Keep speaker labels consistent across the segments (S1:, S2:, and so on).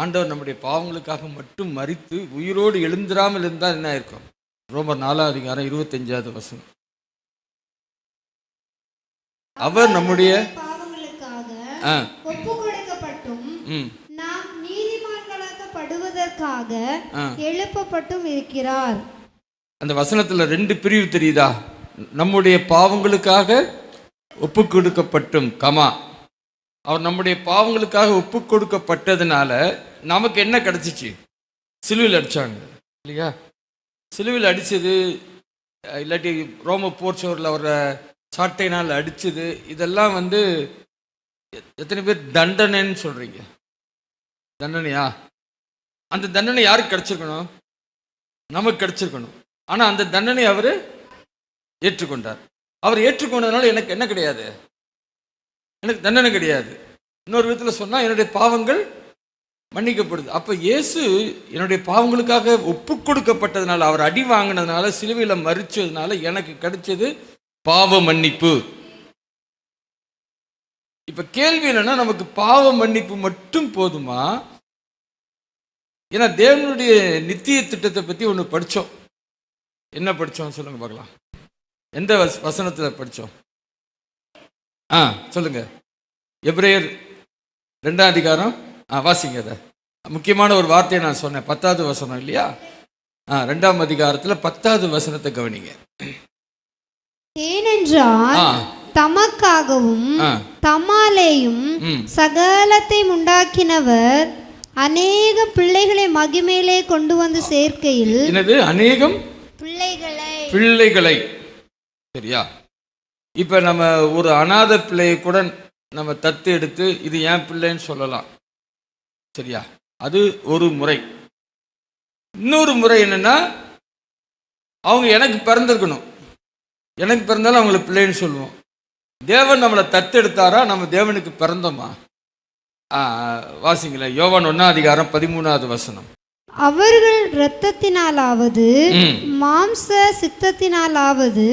S1: ஆண்டவர் நம்முடைய பாவங்களுக்காக மட்டும் மறித்து உயிரோடு எழுந்திராமல் இருந்தால் என்ன இருக்கும் ரோமர் நாலாம் அதிகாரம் இருபத்தஞ்சாவது வசனம் அவர் நம்முடைய
S2: எழுப்பப்பட்டும் இருக்கிறார்
S1: அந்த வசனத்துல ரெண்டு பிரிவு தெரியுதா நம்முடைய பாவங்களுக்காக ஒப்பு கொடுக்கப்பட்டும் கமா அவர் நம்முடைய பாவங்களுக்காக ஒப்பு கொடுக்கப்பட்டதுனால நமக்கு என்ன கிடைச்சிச்சு சிலுவில் அடித்தாங்க இல்லையா சிலுவில் அடித்தது இல்லாட்டி ரோம போர்ச்சோரில் அவரை சாட்டைனால் அடித்தது இதெல்லாம் வந்து எத்தனை பேர் தண்டனைன்னு சொல்கிறீங்க தண்டனையா அந்த தண்டனை யாருக்கு கிடச்சிருக்கணும் நமக்கு கிடச்சிருக்கணும் ஆனால் அந்த தண்டனை அவர் ஏற்றுக்கொண்டார் அவர் ஏற்றுக்கொண்டதுனால எனக்கு என்ன கிடையாது எனக்கு தண்டனை கிடையாது இன்னொரு விதத்தில் சொன்னால் என்னுடைய பாவங்கள் மன்னிக்கப்படுது அப்போ இயேசு என்னுடைய பாவங்களுக்காக ஒப்பு கொடுக்கப்பட்டதுனால அவர் அடி வாங்கினதுனால சிலுவையில் மறிச்சதுனால எனக்கு கிடைச்சது பாவ மன்னிப்பு இப்போ கேள்வி என்னன்னா நமக்கு பாவ மன்னிப்பு மட்டும் போதுமா ஏன்னா தேவனுடைய நித்திய திட்டத்தை பற்றி ஒன்று படித்தோம் என்ன படித்தோம் சொல்லுங்கள் பார்க்கலாம் எந்த வசனத்தில் படித்தோம் ஆ சொல்லுங்க எப்ரேயர் ரெண்டாம் அதிகாரம் ஆ வாசிங்க அதை முக்கியமான ஒரு வார்த்தையை நான் சொன்னேன் பத்தாவது வசனம் இல்லையா ஆ ரெண்டாம் அதிகாரத்தில் பத்தாவது வசனத்தை கவனிங்க
S2: ஏனென்றால் தமக்காகவும் தமாலேயும் சகலத்தை உண்டாக்கினவர் அநேக பிள்ளைகளை மகிமேலே கொண்டு வந்து சேர்க்கையில்
S1: அநேகம் பிள்ளைகளை பிள்ளைகளை சரியா இப்போ நம்ம ஒரு அநாத பிள்ளையை கூட நம்ம தத்து எடுத்து இது என் பிள்ளைன்னு சொல்லலாம் சரியா அது ஒரு முறை இன்னொரு முறை என்னென்னா அவங்க எனக்கு பிறந்திருக்கணும் எனக்கு பிறந்தாலும் அவங்கள பிள்ளைன்னு சொல்லுவோம் தேவன் நம்மளை தத்தெடுத்தாரா நம்ம தேவனுக்கு பிறந்தோமா வாசிங்களேன் யோவான் ஒன்னாம் அதிகாரம் பதிமூணாவது வசனம்
S2: அவர்கள் இரத்தத்தினாலாவது மாம்ச சித்தத்தினாலாவது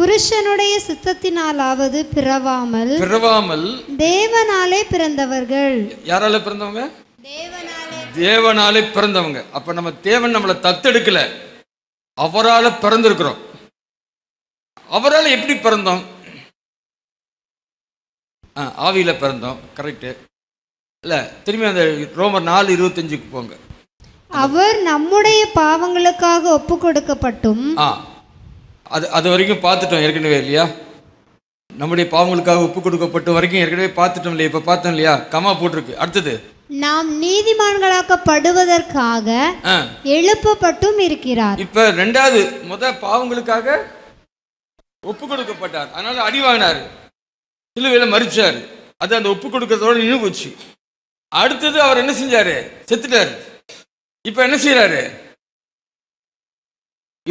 S2: புருஷனுடைய சித்தத்தினாலாவது பிறவாமல்
S1: பிறவாமல்
S2: தேவனாலே பிறந்தவர்கள்
S1: யாரால பிறந்தவங்க தேவனாலே பிறந்தவங்க அப்ப நம்ம தேவன் நம்மளை தத்தெடுக்கல அவரால் பிறந்திருக்கிறோம் அவரால் எப்படி பிறந்தோம் ஆ ஆவியில் பிறந்தோம் கரெக்டு இல்லை திரும்பி அந்த ரோமர் நாலு இருபத்தஞ்சுக்கு போங்க
S2: அவர் நம்முடைய பாவங்களுக்காக ஒப்பு கொடுக்கப்பட்டும்
S1: அது அது வரைக்கும் பார்த்துட்டோம் ஏற்கனவே இல்லையா நம்முடைய பாவங்களுக்காக ஒப்பு கொடுக்கப்பட்ட வரைக்கும் ஏற்கனவே பார்த்துட்டோம் இல்லையா இப்போ பார்த்தோம் இல்லையா கமா போட்டிருக்கு அடுத்தது
S2: நாம் நீதிமான்களாக்கப்படுவதற்காக எழுப்பப்பட்டும் இருக்கிறார்
S1: இப்ப ரெண்டாவது முத பாவங்களுக்காக ஒப்பு கொடுக்கப்பட்டார் அதனால அடி வாங்கினார் சிலுவையில மறிச்சார் அது அந்த ஒப்பு கொடுக்கறதோட நின்று போச்சு அடுத்தது அவர் என்ன செஞ்சாரு செத்துட்டாரு இப்ப என்ன செய்யறாரு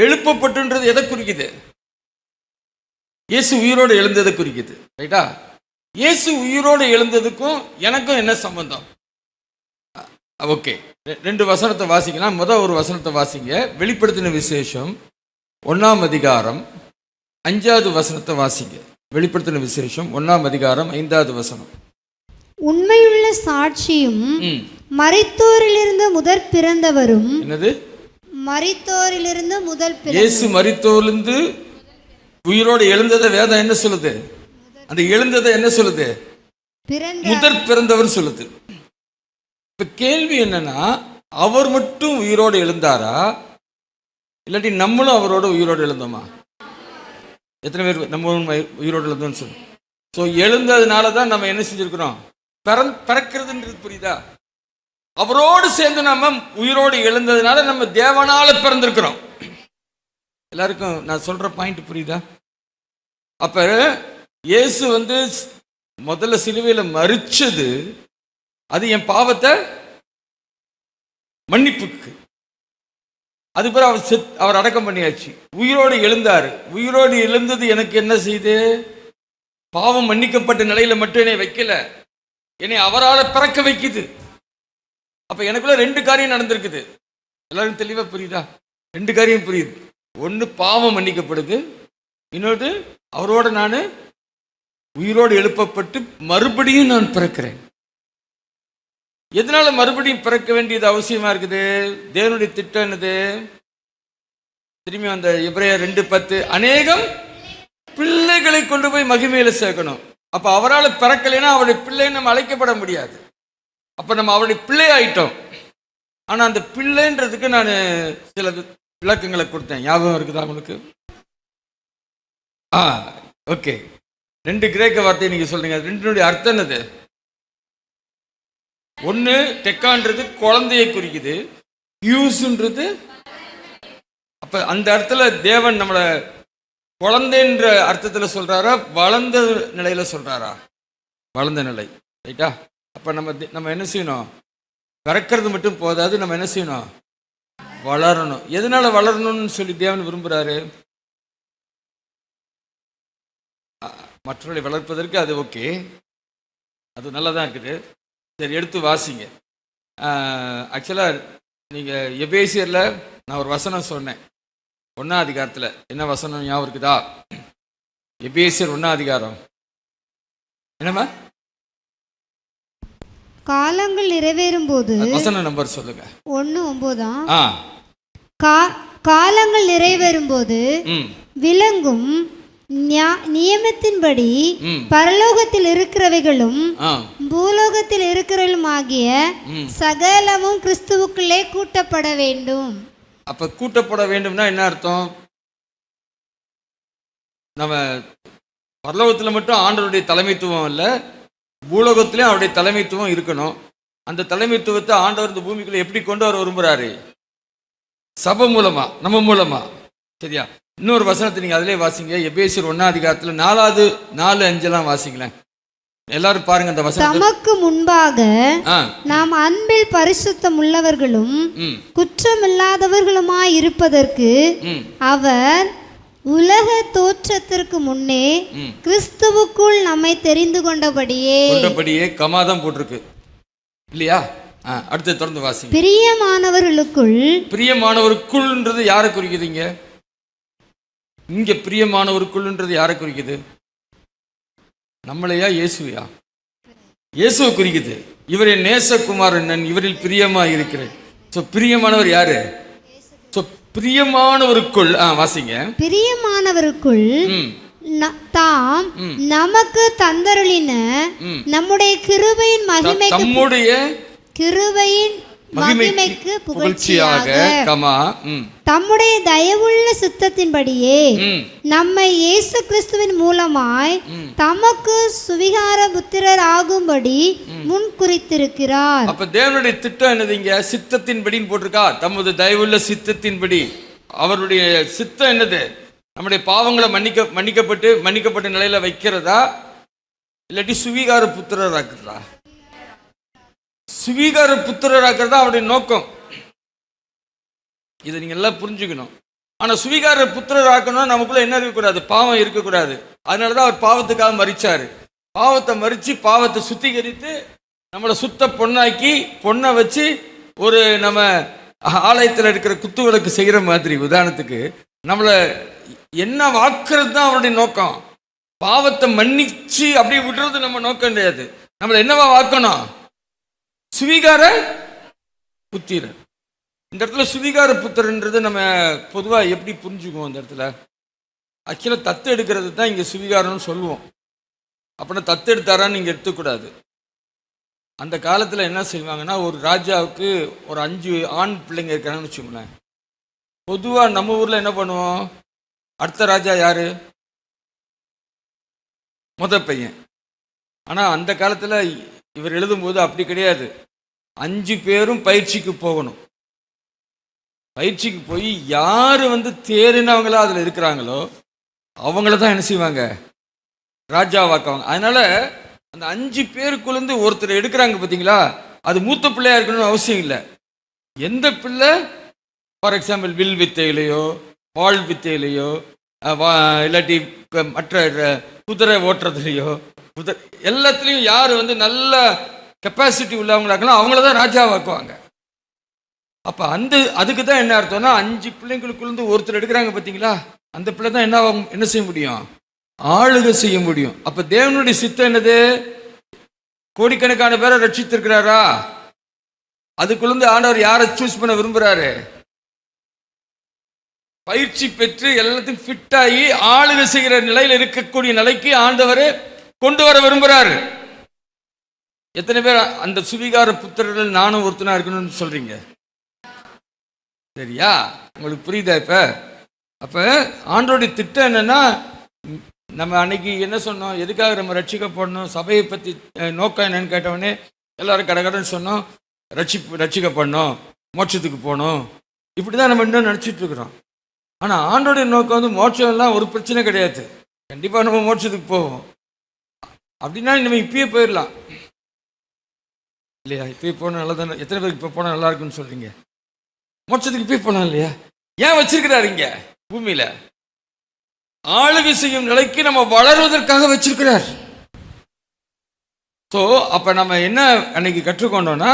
S1: எழுப்பப்பட்டுன்றது எதை குறிக்குது இயேசு உயிரோடு எழுந்ததை குறிக்குது ரைட்டா இயேசு உயிரோடு எழுந்ததுக்கும் எனக்கும் என்ன சம்பந்தம் ஓகே ரெண்டு வசனத்தை வாசிக்கலாம் முதல் ஒரு வசனத்தை வாசிங்க வெளிப்படுத்தின விசேஷம் ஒன்றாம் அதிகாரம் அஞ்சாவது வசனத்தை வாசிங்க வெளிப்படுத்தின விசேஷம் ஒன்றாம் அதிகாரம் ஐந்தாவது வசனம்
S2: உண்மையுள்ள சாட்சியும் மறைத்தோரிலிருந்து முதற் பிறந்தவரும் என்னது மரித்தோரிலிருந்து முதல்
S1: இயேசு மரித்தோரிலிருந்து உயிரோடு எழுந்ததை வேதம் என்ன சொல்லுது அந்த எழுந்ததை என்ன சொல்லுது முதற் பிறந்தவர் சொல்லுது இப்ப கேள்வி என்னன்னா அவர் மட்டும் உயிரோடு எழுந்தாரா இல்லாட்டி நம்மளும் அவரோட உயிரோடு எழுந்தோமா எத்தனை பேர் நம்ம உயிரோடு எழுந்தோம்னு சொல்லு ஸோ எழுந்ததுனால தான் நம்ம என்ன செஞ்சுருக்கிறோம் பிறந் பிறக்கிறதுன்றது புரியுதா அவரோடு சேர்ந்து நம்ம உயிரோடு எழுந்ததுனால நம்ம தேவனால பிறந்திருக்கிறோம் எல்லாருக்கும் நான் சொல்ற பாயிண்ட் புரியுதா அப்ப இயேசு வந்து முதல்ல சிலுவையில் மறிச்சது அது என் பாவத்தை மன்னிப்புக்கு அதுக்கப்புறம் அவர் செத் அவர் அடக்கம் பண்ணியாச்சு உயிரோடு எழுந்தார் உயிரோடு எழுந்தது எனக்கு என்ன செய்து பாவம் மன்னிக்கப்பட்ட நிலையில் மட்டும் என்னை வைக்கல என்னை அவரால் பிறக்க வைக்குது அப்போ எனக்குள்ள ரெண்டு காரியம் நடந்திருக்குது எல்லாரும் தெளிவாக புரியுதா ரெண்டு காரியம் புரியுது ஒன்று பாவம் மன்னிக்கப்படுது இன்னொரு அவரோட நான் உயிரோடு எழுப்பப்பட்டு மறுபடியும் நான் பிறக்கிறேன் எதனால மறுபடியும் பிறக்க வேண்டியது அவசியமா இருக்குது தேவனுடைய திட்டம் என்னது திரும்பி அந்த இப்ரைய ரெண்டு பத்து அநேகம் பிள்ளைகளை கொண்டு போய் மகிமையில சேர்க்கணும் அப்ப அவரால் பிறக்கலைன்னா அவருடைய பிள்ளைன்னு நம்ம அழைக்கப்பட முடியாது அப்போ நம்ம அவருடைய பிள்ளை ஆயிட்டோம் ஆனால் அந்த பிள்ளைன்றதுக்கு நான் சில விளக்கங்களை கொடுத்தேன் ஞாபகம் இருக்குதா உங்களுக்கு ஆ ஓகே ரெண்டு கிரேக்க வார்த்தையை நீங்கள் சொல்கிறீங்க ரெண்டுனுடைய அர்த்தம் என்னது ஒன்று டெக்கான்றது குழந்தையை குறிக்குது யூஸ்ன்றது அப்போ அந்த இடத்துல தேவன் நம்மளை குழந்தைன்ற அர்த்தத்தில் சொல்கிறாரா வளர்ந்த நிலையில் சொல்கிறாரா வளர்ந்த நிலை ரைட்டா அப்போ நம்ம நம்ம என்ன செய்யணும் பிறக்கிறது மட்டும் போதாது நம்ம என்ன செய்யணும் வளரணும் எதனால் வளரணும்னு சொல்லி தேவன் விரும்புகிறாரு மற்றவர்களை வளர்ப்பதற்கு அது ஓகே அது நல்லா தான் இருக்குது சரி எடுத்து வாசிங்க ஆக்சுவலாக நீங்கள் எபேசியரில் நான் ஒரு வசனம் சொன்னேன் ஒன்றா அதிகாரத்தில் என்ன வசனம் ஞாபகம் இருக்குதா எபேசியர் ஒன்றா அதிகாரம் என்னம்மா
S2: காலங்கள் நிறைவேறும் போது நம்பர் சொல்லுங்க ஒன்னு ஒன்பதா காலங்கள் நிறைவேறும் போது விளங்கும் நியமத்தின்படி பரலோகத்தில் இருக்கிறவைகளும் பூலோகத்தில் இருக்கிறவர்களும் ஆகிய சகலமும் கிறிஸ்துவுக்குள்ளே கூட்டப்பட வேண்டும்
S1: அப்ப கூட்டப்பட வேண்டும்னா என்ன அர்த்தம் நம்ம பரலோகத்தில் மட்டும் ஆண்டருடைய தலைமைத்துவம் இல்லை பூலோகத்திலையும் அவருடைய தலைமைத்துவம் இருக்கணும் அந்த தலைமைத்துவத்தை ஆண்டவர் இந்த பூமிக்குள்ள எப்படி கொண்டு வர விரும்புகிறாரு சபை மூலமா நம்ம மூலமா சரியா இன்னொரு வசனத்தை நீங்கள் அதிலே வாசிங்க எபேசியர் ஒன்னாம் அதிகாரத்தில் நாலாவது நாலு அஞ்செல்லாம் வாசிக்கலாம் எல்லாரும் பாருங்க அந்த வசனம்
S2: நமக்கு முன்பாக நாம் அன்பில் பரிசுத்தம் உள்ளவர்களும் இல்லாதவர்களுமாய் இருப்பதற்கு அவர் உலக தோற்றத்திற்கு முன்னே கிறிஸ்துவுக்குள் நம்மை தெரிந்து கொண்டபடியே
S1: கொண்டபடியே கமாதம் போட்டிருக்கு இல்லையா அடுத்து தொடர்ந்து வாசி
S2: பிரியமானவர்களுக்குள்
S1: பிரியமானவருக்குள்ன்றது யாரை குறிக்குது இங்க இங்க பிரியமானவருக்குள்ன்றது யாரை குறிக்குது நம்மளையா இயேசுவையா இயேசுவை குறிக்குது இவரே நேசகுமார் நான் இவரில் பிரியமா இருக்கிறேன் ஸோ பிரியமானவர் யாரு பிரியமானவருக்குள் வாசிங்க
S2: பிரியமானவருக்குள் தாம் நமக்கு தந்தருளின நம்முடைய கிருபையின் மகிமை நம்முடைய கிருபையின் மகிமைக்கு
S1: புகழ்ச்சியாக கமா
S2: தம்முடைய தயவுள்ள சுத்தத்தின்படியே நம்மை இயேசு கிறிஸ்துவின் மூலமாய் தமக்கு சுவிகார புத்திரர் ஆகும்படி முன் குறித்திருக்கிறார்
S1: அப்ப தேவனுடைய திட்டம் என்னது இங்க சித்தத்தின்படி போட்டிருக்கா தமது தயவுள்ள சித்தத்தின்படி அவருடைய சித்தம் என்னது நம்முடைய பாவங்களை மன்னிக்க மன்னிக்கப்பட்டு மன்னிக்கப்பட்ட நிலையில வைக்கிறதா இல்லாட்டி சுவிகார புத்திரராக்குறதா சுவீகார புத்திரராக்கிறது தான் அவருடைய நோக்கம் இதை நீங்கள் எல்லாம் புரிஞ்சுக்கணும் ஆனால் சுவீகார புத்திரராக்கணும்னா நமக்குள்ளே என்ன இருக்கக்கூடாது பாவம் இருக்கக்கூடாது அதனால தான் அவர் பாவத்துக்காக மறிச்சார் பாவத்தை மறித்து பாவத்தை சுத்திகரித்து நம்மளை சுத்த பொண்ணாக்கி பொண்ணை வச்சு ஒரு நம்ம ஆலயத்தில் இருக்கிற குத்து விளக்கு செய்கிற மாதிரி உதாரணத்துக்கு நம்மளை என்ன வாக்குறது தான் அவருடைய நோக்கம் பாவத்தை மன்னிச்சு அப்படி விடுறது நம்ம நோக்கம் கிடையாது நம்மளை என்னவா வாக்கணும் சுவிகார புத்திரர் இந்த இடத்துல சுவிகார புத்திரன்றது நம்ம பொதுவாக எப்படி புரிஞ்சுக்குவோம் இந்த இடத்துல ஆக்சுவலாக தத்து எடுக்கிறது தான் இங்கே சுவிகாரம்னு சொல்லுவோம் அப்படின்னா தத்து எடுத்தாரான்னு நீங்கள் எடுத்துக்கூடாது அந்த காலத்தில் என்ன செய்வாங்கன்னா ஒரு ராஜாவுக்கு ஒரு அஞ்சு ஆண் பிள்ளைங்க இருக்கிறாங்கன்னு வச்சுக்கோங்களேன் பொதுவாக நம்ம ஊரில் என்ன பண்ணுவோம் அடுத்த ராஜா யார் முத பையன் ஆனால் அந்த காலத்தில் இவர் எழுதும்போது அப்படி கிடையாது அஞ்சு பேரும் பயிற்சிக்கு போகணும் பயிற்சிக்கு போய் யார் வந்து தேறினவங்களா அதில் இருக்கிறாங்களோ அவங்கள தான் என்ன செய்வாங்க ராஜாவாக்குவாங்க அதனால் அந்த அஞ்சு பேருக்குள்ளேருந்து ஒருத்தர் எடுக்கிறாங்க பார்த்தீங்களா அது மூத்த பிள்ளையாக இருக்கணும்னு அவசியம் இல்லை எந்த பிள்ளை ஃபார் எக்ஸாம்பிள் வில் வித்தையிலையோ பால் வித்தையிலையோ இல்லாட்டி மற்ற குதிரை ஓட்டுறதுலையோ குதிரை எல்லாத்துலேயும் யார் வந்து நல்ல கெப்பாசிட்டி உள்ளவங்களாக்கலாம் அவங்கள தான் ராஜாவாக்குவாங்க அப்போ அந்த அதுக்கு தான் என்ன அர்த்தம்னா அஞ்சு பிள்ளைங்களுக்குள்ளேருந்து ஒருத்தர் எடுக்கிறாங்க பார்த்தீங்களா அந்த பிள்ளை தான் என்ன என்ன செய்ய முடியும் ஆளுக செய்ய முடியும் அப்போ தேவனுடைய சித்தம் என்னது கோடிக்கணக்கான பேரை ரட்சித்திருக்கிறாரா அதுக்குள்ளேருந்து ஆண்டவர் யாரை சூஸ் பண்ண விரும்புகிறாரு பயிற்சி பெற்று எல்லாத்தையும் ஃபிட்டாகி ஆளுக செய்கிற நிலையில் இருக்கக்கூடிய நிலைக்கு ஆண்டவரை கொண்டு வர விரும்புகிறாரு எத்தனை பேர் அந்த சுவிகார புத்திரர்கள் நானும் ஒருத்தனாக இருக்கணும்னு சொல்கிறீங்க சரியா உங்களுக்கு புரியுதா இப்போ அப்போ ஆண்டோடைய திட்டம் என்னன்னா நம்ம அன்னைக்கு என்ன சொன்னோம் எதுக்காக நம்ம ரட்சிக்கப்படணும் சபையை பற்றி நோக்கம் என்னன்னு கேட்டவனே எல்லோரும் கடகடன்னு சொன்னோம் ரட்சி ரட்சிக்கப்படணும் மோட்சத்துக்கு போகணும் இப்படி தான் நம்ம இன்னும் இருக்கிறோம் ஆனால் ஆண்டோடைய நோக்கம் வந்து மோட்சம்லாம் ஒரு பிரச்சனை கிடையாது கண்டிப்பாக நம்ம மோட்சத்துக்கு போவோம் அப்படின்னா நம்ம இப்பயே போயிடலாம் இல்லையா இப்போ போனால் நல்லா தானே எத்தனை பேருக்கு இப்போ போனால் நல்லா இருக்குன்னு சொல்கிறீங்க மொச்சத்துக்கு இப்போ போனால் இல்லையா ஏன் வச்சிருக்கிறாரு இங்கே பூமியில் ஆளுகை செய்யும் நிலைக்கு நம்ம வளருவதற்காக வச்சிருக்கிறார் ஸோ அப்போ நம்ம என்ன அன்னைக்கு கற்றுக்கொண்டோம்னா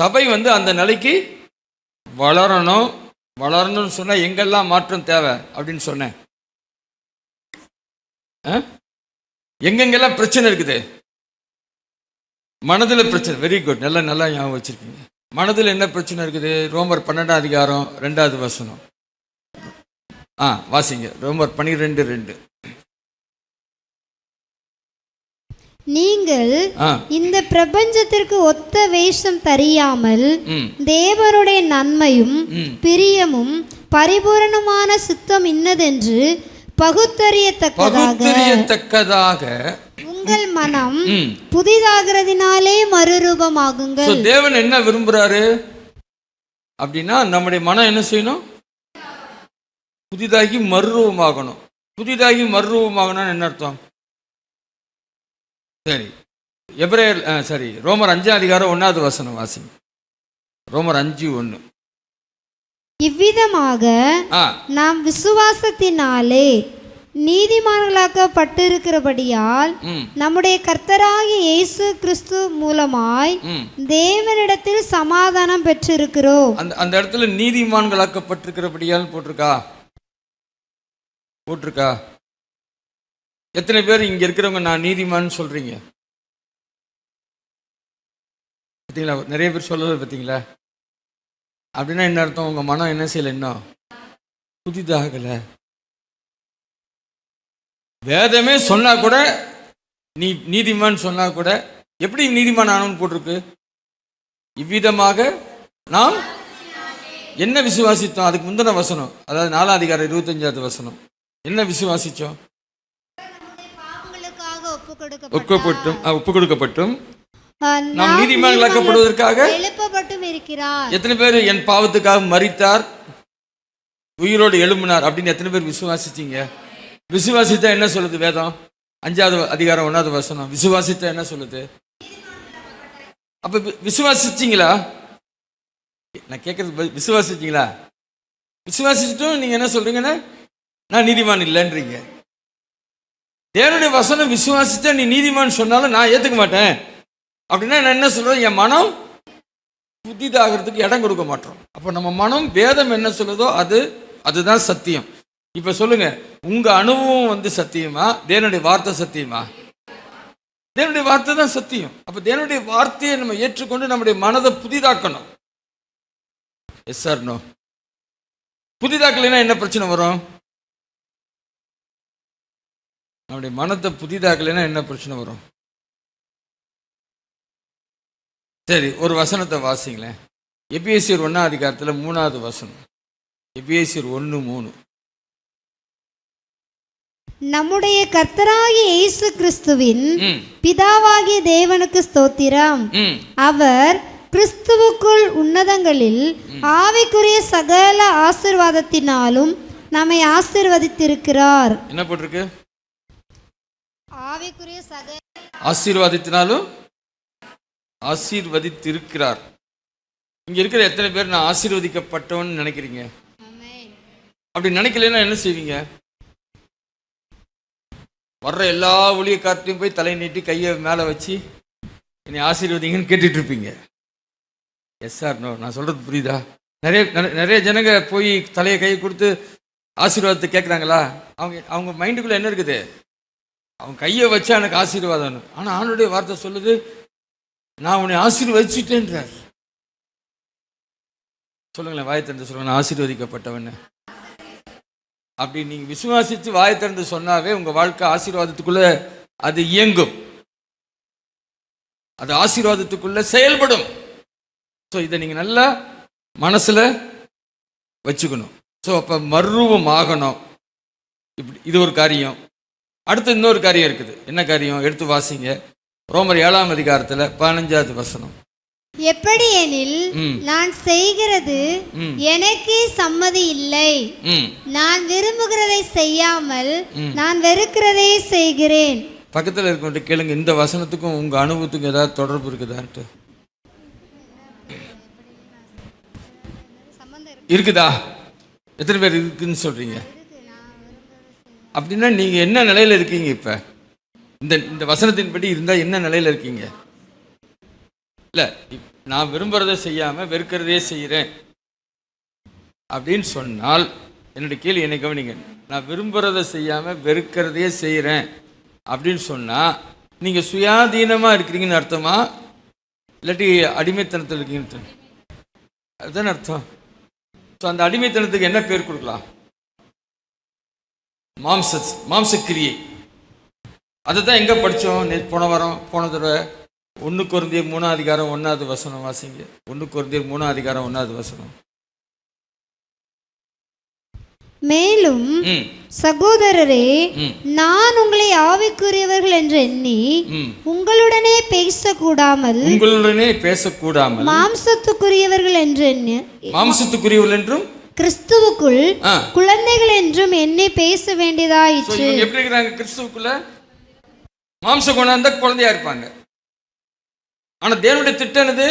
S1: சபை வந்து அந்த நிலைக்கு வளரணும் வளரணும்னு சொன்னால் எங்கெல்லாம் மாற்றம் தேவை அப்படின்னு சொன்னேன் எங்கெங்கெல்லாம் பிரச்சனை இருக்குது மனதில் பிரச்சனை வெரி குட் நல்லா நல்லா ஞாபகம் வச்சுருக்கீங்க மனதில் என்ன பிரச்சனை இருக்குது ரோமர் பன்னெண்டாம் அதிகாரம் ரெண்டாவது வசனம் ஆ வாசிங்க ரோமர் பன்னிரெண்டு ரெண்டு
S2: நீங்கள் இந்த பிரபஞ்சத்திற்கு ஒத்த வேஷம் தரியாமல் தேவனுடைய நன்மையும் பிரியமும் பரிபூரணமான சித்தம் இன்னதென்று
S1: பகுத்தறியத்தக்கதாக
S2: உங்கள் மனம் புதிதாகிறதுனாலே மறுரூபமாகுங்க
S1: தேவன் என்ன விரும்புறாரு அப்படின்னா நம்முடைய மனம் என்ன செய்யணும் புதிதாகி மறுரூபமாகணும் புதிதாகி மறுரூபமாகணும்னு என்ன அர்த்தம் சரி எப்ரேல் சரி ரோமர் அஞ்சாம் அதிகாரம் ஒன்றாவது வசனம் வாசி ரோமர் அஞ்சு ஒன்று
S2: இவ்விதமாக நாம் விசுவாசத்தினாலே நீதிமான்களாக்கப்பட்டிருக்கிறபடியால் நம்முடைய கர்த்தராகிய இயேசு கிறிஸ்து மூலமாய் தேவனிடத்தில் சமாதானம் பெற்றிருக்கிறோம்
S1: அந்த அந்த இடத்துல நீதிமான்களாக்கப்பட்டிருக்கிறபடியால் போட்டிருக்கா போட்டிருக்கா எத்தனை பேர் இங்க இருக்கிறவங்க நான் நீதிமான் சொல்றீங்க பார்த்தீங்களா நிறைய பேர் சொல்லலை பார்த்தீங்களா அப்படின்னா என்ன அர்த்தம் உங்கள் மனம் என்ன செய்யல இன்னும் புதிதாகலை வேதமே சொன்னால் கூட நீ நீதிமான் சொன்னால் கூட எப்படி நீதிமான் ஆனவன் போட்டிருக்கு இவ்விதமாக நாம் என்ன விசுவாசித்தோம் அதுக்கு முந்தின வசனம் அதாவது நாலாம் அதிகாரம் இருபத்தஞ்சாவது வசனம் என்ன விசுவாசித்தோம் ஒப்புக்கொடுக்கப்பட்டும் ஒப்பு கொடுக்கப்பட்டும் நாம் நீதிமான்களாக்கப்படுவதற்காக எத்தனை பேர் என் பாவத்துக்காக மறித்தார் உயிரோடு எழும்பினார் அப்படின்னு எத்தனை பேர் விசுவாசிச்சீங்க விசுவாசித்த என்ன சொல்லுது வேதம் அஞ்சாவது அதிகாரம் ஒன்றாவது வசனம் விசுவாசித்த என்ன சொல்லுது அப்ப விசுவாசிச்சிங்களா நான் கேட்கறது விசுவாசிச்சிங்களா விசுவாசிச்சுட்டும் நீங்க என்ன சொல்றீங்கன்னா நான் நீதிமான் இல்லைன்றீங்க தேவனுடைய வசனம் விசுவாசித்த நீ நீதிமான் சொன்னாலும் நான் ஏத்துக்க மாட்டேன் அப்படின்னா நான் என்ன சொல்றேன் என் மனம் புதிதாகிறதுக்கு இடம் கொடுக்க மாட்டோம் அப்போ நம்ம மனம் வேதம் என்ன சொல்லுதோ அது அதுதான் சத்தியம் இப்போ சொல்லுங்க உங்க அனுபவம் வந்து சத்தியமா தேவனுடைய வார்த்தை சத்தியமா தேவனுடைய வார்த்தை தான் சத்தியம் அப்ப தேவனுடைய வார்த்தையை நம்ம ஏற்றுக்கொண்டு நம்முடைய மனதை புதிதாக்கணும் எஸ் புதிதாக்கலைன்னா என்ன பிரச்சனை வரும் நம்முடைய மனத்தை புதிதாக்கலைன்னா என்ன பிரச்சனை வரும் சரி ஒரு வசனத்தை வாசிங்களேன் எபிஎஸ்சி ஒன்னா அதிகாரத்தில் மூணாவது வசனம் எபிஎஸ்சியர் ஒன்று மூணு
S2: நம்முடைய கர்த்தராகிய இயேசு கிறிஸ்துவின் பிதாவாகிய தேவனுக்கு ஸ்தோத்திரம் அவர் கிறிஸ்துவுக்குள் உன்னதங்களில் ஆவிக்குரிய சகல ஆசிர்வாதத்தினாலும் நம்மை ஆசிர்வதித்திருக்கிறார்
S1: என்ன போட்டிருக்கு ஆவிக்குரிய சகல ஆசிர்வாதத்தினாலும் ஆசிர்வதித்திருக்கிறார் இங்க இருக்கிற எத்தனை பேர் நான் ஆசீர்வதிக்கப்பட்டவன்னு நினைக்கிறீங்க அப்படி நினைக்கலன்னா என்ன செய்வீங்க வர்ற எல்லா ஊழியக்காரத்தையும் போய் தலை நீட்டி கையை மேலே வச்சு என்னை ஆசீர்வதிங்கன்னு கேட்டுட்ருப்பீங்க இருப்பீங்க எஸ் சார் நான் சொல்கிறது புரியுதா நிறைய நிறைய ஜனங்க போய் தலையை கையை கொடுத்து ஆசீர்வாதத்தை கேட்குறாங்களா அவங்க அவங்க மைண்டுக்குள்ளே என்ன இருக்குது அவங்க கையை வச்சா எனக்கு ஆசீர்வாதம் ஆனால் ஆணுடைய வார்த்தை சொல்லுது நான் உன்னை ஆசீர்வதிச்சுட்டேன்றார் சொல்லுங்களேன் வாயத்தண்டு சொல்லுங்கள் நான் ஆசீர்வதிக்கப்பட்டவன்னு அப்படி நீங்கள் விசுவாசித்து வாயை திறந்து சொன்னாவே உங்கள் வாழ்க்கை ஆசீர்வாதத்துக்குள்ளே அது இயங்கும் அது ஆசீர்வாதத்துக்குள்ளே செயல்படும் ஸோ இதை நீங்கள் நல்லா மனசில் வச்சுக்கணும் ஸோ அப்போ மருவம் ஆகணும் இப்படி இது ஒரு காரியம் அடுத்து இன்னொரு காரியம் இருக்குது என்ன காரியம் எடுத்து வாசிங்க ரோமர் ஏழாம் அதிகாரத்தில் பதினஞ்சாவது வசனம்
S2: எப்படியெனில் நான் செய்கிறது எனக்கே சம்மதி இல்லை நான் விரும்புகிறதை செய்யாமல் நான் வெறுக்கிறதே செய்கிறேன்
S1: பக்கத்தில் இருக்கவங்க கேளுங்க இந்த வசனத்துக்கும் உங்க அனுபவத்துக்கும் ஏதாவது தொடர்பு இருக்குதான்ட்டு இருக்குதா எத்தனை பேர் இருக்குன்னு சொல்றீங்க அப்படின்னா நீங்க என்ன நிலையில இருக்கீங்க இப்ப இந்த இந்த வசனத்தின்படி இருந்தா என்ன நிலையில இருக்கீங்க இல்லை நான் விரும்புகிறத செய்யாமல் வெறுக்கிறதே செய்கிறேன் அப்படின்னு சொன்னால் என்னுடைய கேள்வி என்னை கவனிங்க நான் விரும்புகிறத செய்யாமல் வெறுக்கிறதே செய்கிறேன் அப்படின்னு சொன்னால் நீங்கள் சுயாதீனமாக இருக்கிறீங்கன்னு அர்த்தமா இல்லாட்டி அடிமைத்தனத்தில் இருக்கீங்கன்னு அதுதான் அர்த்தம் ஸோ அந்த அடிமைத்தனத்துக்கு என்ன பேர் கொடுக்கலாம் மாம்ச மாம்சக்கிரியை அதை தான் எங்கே படித்தோம் போன வாரம் போன தடவை ஒன்று குருந்தியர் மூணாம் அதிகாரம் ஒன்றாவது வசனம் வாசிங்க ஒன்று குருந்தியர் மூணாம் அதிகாரம் ஒன்றாவது வசனம்
S2: மேலும் சகோதரரே நான் உங்களை ஆவிக்குரியவர்கள் என்று எண்ணி உங்களுடனே பேசக்கூடாமல்
S1: உங்களுடனே பேசக்கூடாமல்
S2: மாம்சத்துக்குரியவர்கள் என்று எண்ணி
S1: மாம்சத்துக்குரியவர்கள் என்றும்
S2: கிறிஸ்துவுக்குள் குழந்தைகள் என்றும் என்னை பேச வேண்டியதாயிற்று
S1: எப்படி இருக்கிறாங்க கிறிஸ்துவுக்குள்ள மாம்ச குணம் குழந்தையா இருப்பாங்க ஆனால் தேவனுடைய திட்டம் என்னது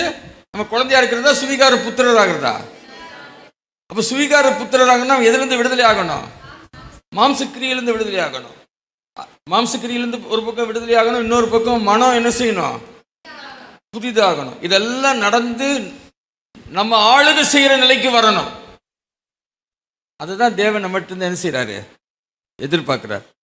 S1: நம்ம குழந்தையா இருக்கிறதா சுவிகார புத்திரராகிறதா அப்போ சுவிகார புத்திரராகனா எதுலேருந்து விடுதலை ஆகணும் மாம்சக்கிரியிலேருந்து விடுதலை ஆகணும் மாம்சக்கிரியிலேருந்து ஒரு பக்கம் விடுதலை ஆகணும் இன்னொரு பக்கம் மனம் என்ன செய்யணும் புதிதாகணும் இதெல்லாம் நடந்து நம்ம ஆளுக செய்கிற நிலைக்கு வரணும் அதுதான் தேவன் நம்மகிட்ட என்ன செய்கிறாரு எதிர்பார்க்குறாரு